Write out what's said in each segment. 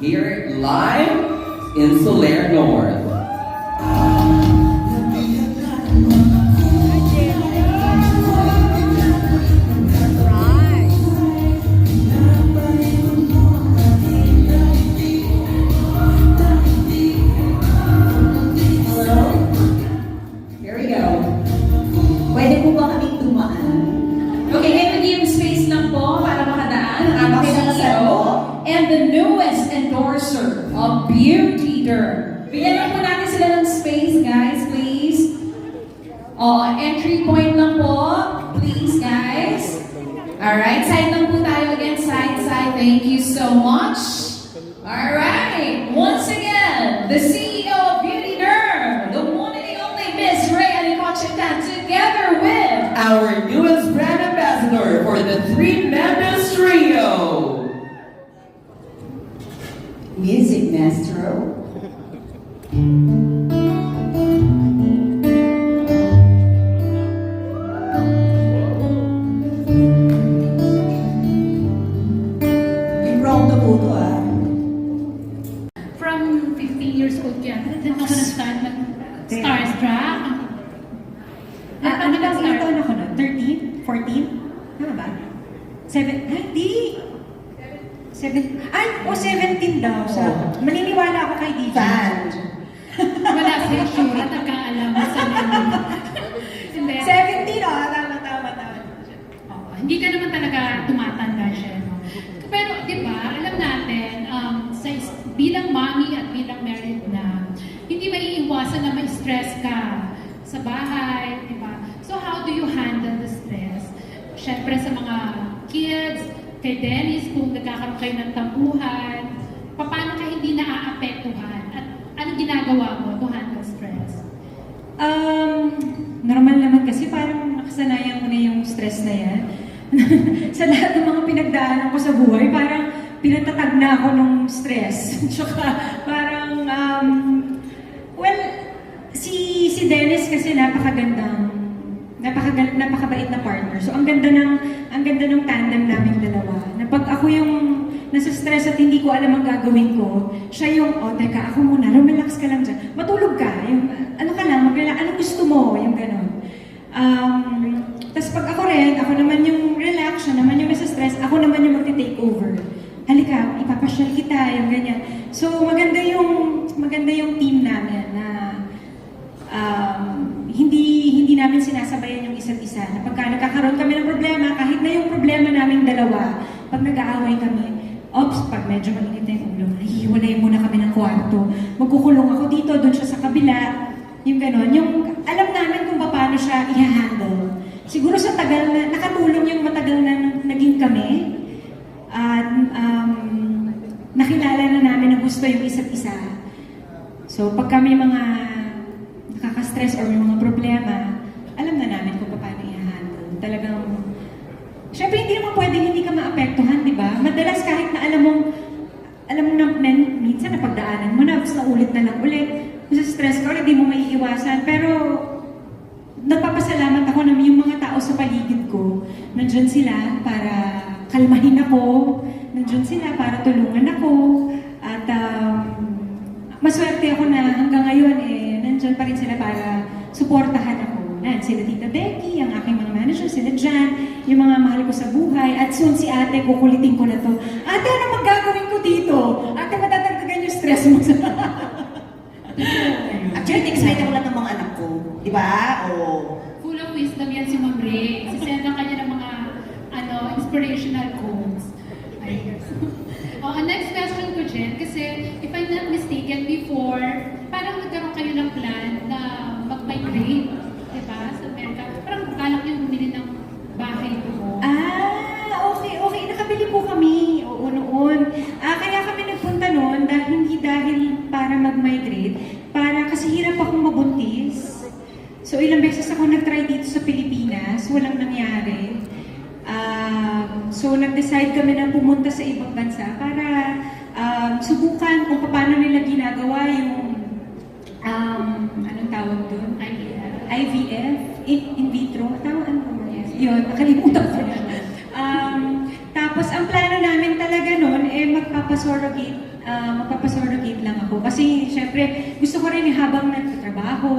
here live in Soler North. Alright, side lang po tayo again. Side, side. Thank you so much. Alright, once again, the CEO of Beauty Derm, the one and the only Miss Ray Alicochitan, together with Our newest brand ambassador for the Three Members Trio. Music Maestro. 14? Tama ba? 7? Ay, hindi! 7? Ay, o 17 daw. Sa, maniniwala ako kay DJ. Fan. Wala siya sure at nagkaalam sa Hindi. 17, oh, tama, tama, tama. Oo, hindi ka naman talaga tumatanda siya. No? Pero, di ba, alam natin, um, sa bilang mommy at bilang married na, hindi maiiwasan na ma-stress ka sa bahay, di ba? So, how do you handle the stress? Siyempre sa mga kids, kay Dennis, kung nagkakaroon kayo ng tampuhan, paano ka hindi naaapektuhan? At ano ginagawa mo to handle stress? Um, normal naman kasi parang nakasanayan ko na yung stress na yan. sa lahat ng mga pinagdaanan ko sa buhay, parang pinatatag na ako ng stress. Tsaka parang, um, well, si si Dennis kasi napakagandang napakagal napakabait na partner. So ang ganda ng ang ganda ng tandem naming dalawa. Na pag ako yung nasa stress at hindi ko alam ang gagawin ko, siya yung, oh, teka, ako muna, relax ka lang dyan. Matulog ka. Yung, ano ka lang, mag ano gusto mo? Yung gano'n. Um, Tapos pag ako rin, ako naman yung relax, siya naman yung nasa stress, ako naman yung magti-take over. Halika, ipapasyal kita, yung ganyan. So maganda yung, maganda yung team namin na namin sinasabayan yung isa't isa. Na pagka nagkakaroon kami ng problema, kahit na yung problema naming dalawa, pag nag-aaway kami, Ops, pag medyo mainit na yung ulo, nahihiwalay muna kami ng kwarto. Magkukulong ako dito, doon siya sa kabila. Yung gano'n. Yung alam namin kung paano siya i-handle. Siguro sa tagal na, nakatulong yung matagal na naging kami. At um, nakilala na namin na gusto yung isa't isa. So, pag kami mga nakaka-stress or may mga problema, alam na namin kung paano i-handle. Talagang, syempre hindi naman pwedeng hindi ka maapektuhan, di ba? Madalas kahit na alam mong, alam mo na, men, minsan napagdaanan mo na, tapos naulit na lang ulit. Sa stress ka, ulit, mo maiiwasan. Pero, nagpapasalamat ako na yung mga tao sa paligid ko, nandyan sila para kalmahin ako, nandyan sila para tulungan ako, at um, maswerte ako na hanggang ngayon eh, nandyan pa rin sila para suportahan ako. Nan, sila Tita Becky, ang aking manager, sila Jan, yung mga mahal ko sa buhay, at soon si ate, kukulitin ko na to. Ate, ano magagawin ko dito? Ate, matatagdagan yung stress mo sa... Actually, excited ako lang ng mga anak ko. Di ba? O... Full of wisdom yan si Ma'am Ray. Sisend ang kanya ng mga ano, inspirational quotes. Ayun. oh, ang next question ko, Jen, kasi if I'm not mistaken, before, parang nagkaroon kayo ng plan na mag-migrate, di ba, sa Amerika. Parang balak yung bumili ng bahay doon. Ah, okay, okay. Nakabili po kami. Oo, noon. Ah, kaya kami nagpunta noon dahil hindi dahil para mag-migrate, para kasi hirap akong mabuntis. So ilang beses ako nag-try dito sa Pilipinas, walang nangyari. Um, so nag-decide kami na pumunta sa ibang bansa para um, subukan kung paano nila ginagawa yung um, anong tawag doon? IVF. IVF, in, in vitro, tama ano ba yan? Yun, nakalimutan ko na. Um, tapos ang plano namin talaga noon, eh magpapa magpapasurrogate, ah, magpapasurrogate lang ako. Kasi, syempre, gusto ko rin habang nagtatrabaho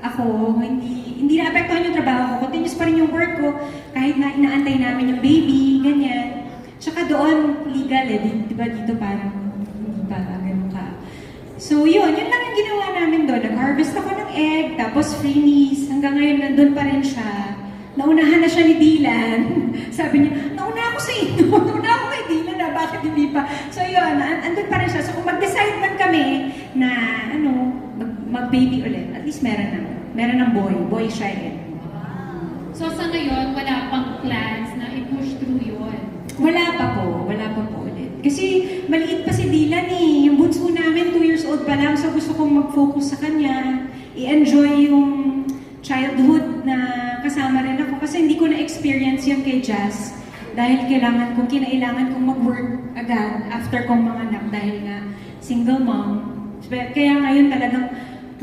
ako, hindi, hindi na-apektuhan yung trabaho ko. Continuous pa rin yung work ko, kahit na inaantay namin yung baby, ganyan. Tsaka doon, legal eh, di, di ba dito parang, hindi pa ganun ka. So yun, yun lang yung ginawa namin doon. Nag-harvest ako ng egg, tapos freeze. Hanggang ngayon, nandun pa rin siya. Naunahan na siya ni Dylan. Sabi niya, nauna ako sa inyo. nauna ako kay Dylan na bakit hindi pa. So yun, an- andun pa rin siya. So kung mag-decide man kami na, ano, mag-baby ulit, at least meron na. Meron ng boy. Boy siya eh. So sa ngayon, wala pang plans na i-push through yun. Wala pa po. Wala pa po ulit. Kasi maliit pa si Dylan eh. Yung bunso namin, 2 years old pa lang. So gusto kong mag-focus sa kanya. I-enjoy yung childhood na kasama rin ako. Kasi hindi ko na-experience yan kay Jazz. Dahil kailangan kong, kinailangan kong mag-work agad after kong mga anak. Dahil nga, single mom. Kaya ngayon talagang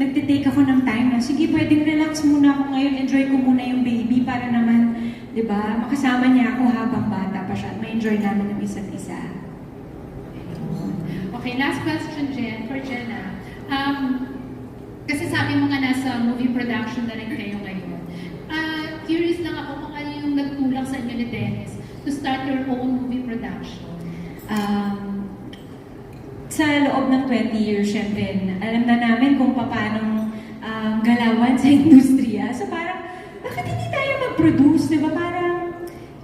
nagtitake ako ng time na, sige, pwedeng relax muna ako ngayon, enjoy ko muna yung baby para naman, di ba, makasama niya ako habang bata pa siya ma-enjoy namin ng isa't isa. Okay, last question, Jen, for Jenna. Um, kasi sabi mo nga nasa movie production na rin kayo ngayon. Ah, curious lang ako kung ano yung nagtulak sa inyo ni Dennis to start your own movie production. Um, sa loob ng 20 years, syempre, alam na namin kung paano um, galawan sa industriya. So parang, bakit hindi tayo mag-produce? Di ba? Parang,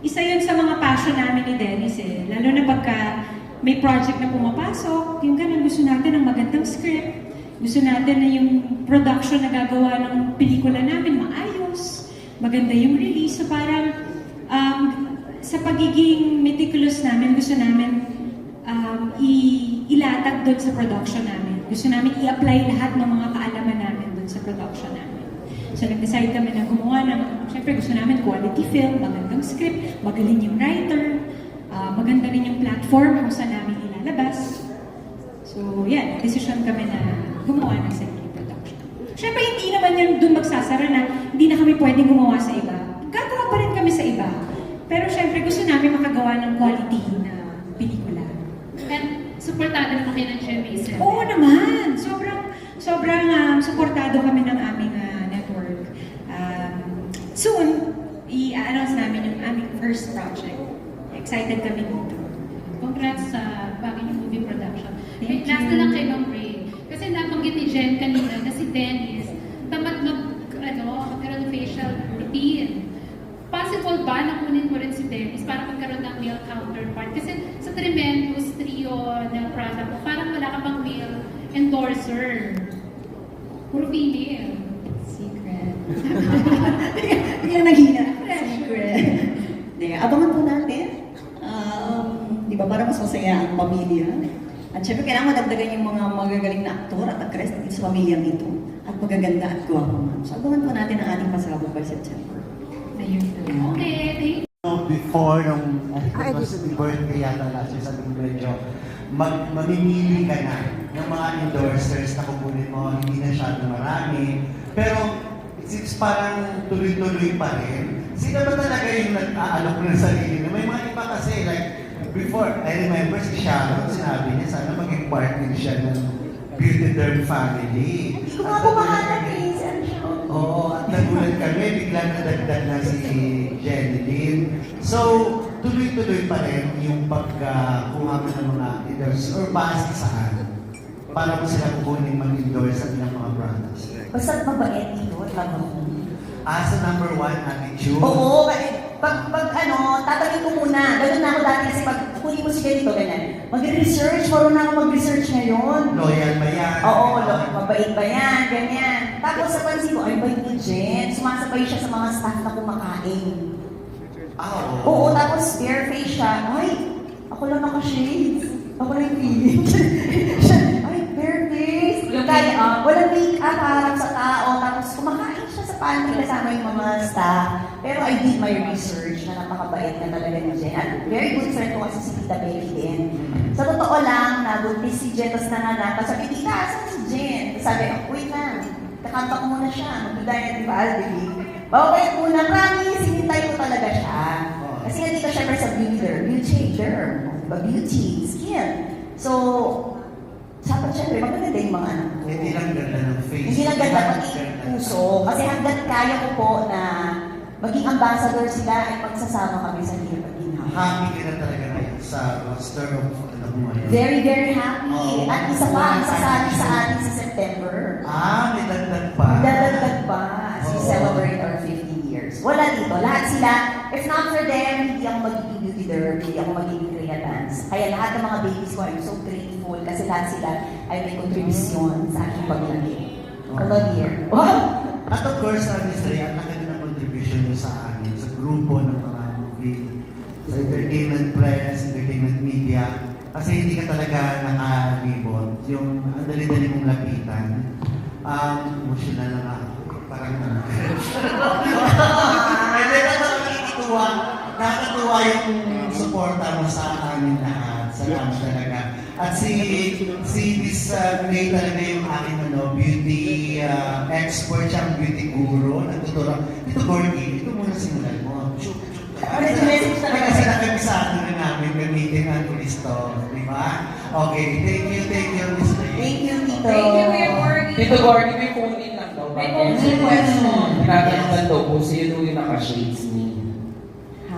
isa yun sa mga passion namin ni Dennis eh. Lalo na pagka may project na pumapasok, yung ganun, gusto natin ng magandang script. Gusto natin na yung production na gagawa ng pelikula namin maayos. Maganda yung release. So parang, um, sa pagiging meticulous namin, gusto namin um, i- ilatag doon sa production namin. Gusto namin i-apply lahat ng mga kaalaman namin doon sa production namin. So nag-decide kami na gumawa ng, syempre gusto namin quality film, magandang script, magaling yung writer, ah, maganda rin yung platform kung saan namin ilalabas. So yan, decision kami na gumawa ng sarili production. Syempre hindi naman yan doon magsasara na hindi na kami pwedeng gumawa sa iba. Gagawa pa rin kami sa iba. Pero syempre gusto namin makagawa ng quality na pelikula. And supportado naman kayo ng Mason. Oo naman. Sobrang sobrang um, suportado kami ng aming ah, network. Um, soon, i-announce namin yung aming first project. Excited kami dito. Congrats sa bagay ng movie production. Thank last you. na lang kay Ma'am Ray. Kasi nabanggit ni Jen kanina na si Dennis, tamad mag, ano, magkaroon facial routine. Possible ba na kunin mo rin si Dennis para magkaroon ng male counterpart? Kasi sa Tremendous trio na product mo, parang wala ka pang male endorser. Puro female. Secret. Biglang naghina. Secret. Hindi, abangan po natin. Um, di ba, para mas masaya ang pamilya. At syempre, kailangan madagdagan yung mga magagaling na aktor at actress dito sa pamilyang ito. At magaganda at gwapo man. So, abangan po natin ang ating pasabog by September. Ayun. Okay, thank So, before nung, I think it was birthday yata last year, sabi ko medyo, mag, mamimili ka na ng mga endorsers na kukunin mo, hindi na siya marami. Pero, it seems parang tuloy-tuloy pa rin. Sino ba talaga yung nag-aalok ng sarili? niya? May mga iba kasi, like, before, I remember si Sharon, sinabi niya, sana maging part din siya ng Beauty Derm family. Hindi ko po mahanap eh. Siya? Oo, at nagulat kami, biglang nadagdag na si Jenny Lynn. So, tuloy-tuloy pa rin yung pagkuha mo ng mga endorse or base saan para mo sila kukunin mag-endorse sa ilang mga products. Basta't mabait dito, tama ko. As a number one attitude, Oo, kasi pag, pag ano, tatagin ko muna. Ganun na ako dati kasi pag kunin mo si ganito, ganyan. Mag-research, marunong na ako mag-research ngayon. loyal ba yan? Oo, lo, mabait ba yan, ganyan. Tapos sa pansin ko, ay bait ni Jen. Sumasabay siya sa mga staff na kumakain. Ah, oo. Oo, tapos bare face siya. Ay, ako lang naka-shades. Ako lang yung feeling. Siya, ay, bare face. Kaya, ah, walang make-up, harap sa tao. Tapos kumakain siya sa pantry kasama yung mga staff. Pero I did my research na napakabait na talaga ni Jen. At very good friend ko kasi si Tita Becky din. Sa totoo lang, nabuntis si Jen, tapos nanganak. Tapos sabi, Tita, asan si Jen? Sabi, oh, wait lang. Kakantak muna siya. Magbigay na di ba, Aldi? Babait muna, promise, hinintay ko talaga siya. Kasi nga dito syempre sa beauty derm, beauty diba? beauty, skin. So, dapat syempre, maganda yung mga anak ko. Hindi lang ganda ng face. Hindi lang ganda maging puso. Kasi hanggat kaya ko po na maging ambassador sila ay magsasama kami sa hirap at ginhawa. Happy ka na talaga ngayon sa roster of mo ngayon. Very, very happy. Oo. At isa pa, sasali sa atin sa September. Ah, may dagdag pa. Dadagdag pa. We Oo. celebrate our 15 years. Wala dito. Lahat sila, if not for them, hindi ako magiging beauty derby, hindi ako magiging. Kaya lahat ng mga babies ko, I'm so grateful kasi lahat sila ay may kontribusyon sa aking paglaki. Hello, dear. Wow! At of course, sabi sa Ria, ang laki ang contribution niyo sa amin, sa grupo ng mga movie, sa entertainment press, entertainment media. Kasi hindi ka talaga nakalibot. Yung ang dali-dali mong lapitan. Um, emotional na ako. Parang ano. Hindi ka nakakatuwa. Nakakatuwa yung suporta mo sa amin lahat. Salamat talaga. At si si Miss uh, May talaga yung aking ano, beauty uh, expert siya, beauty guru. Nagtuturo. Ito, Gorgie, ito muna simulan mo. Shoot, shoot. Message talaga. Kasi nakabisado na namin gamitin ang tulisto. Di ba? Okay, thank you, thank you, Miss May. Thank you, Tito. Thank you, Kuya Gorgie. Dito Gordy, may phone in lang daw. May phone in question. Tinatanong daw po, sino yung naka-shades ni Ha?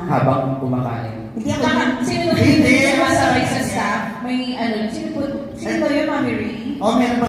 Habang kumakain? Hindi ako sino Hindi. sumasabay sa staff? May ano, sino po, sino po yun, Mami Ray? Oh, meron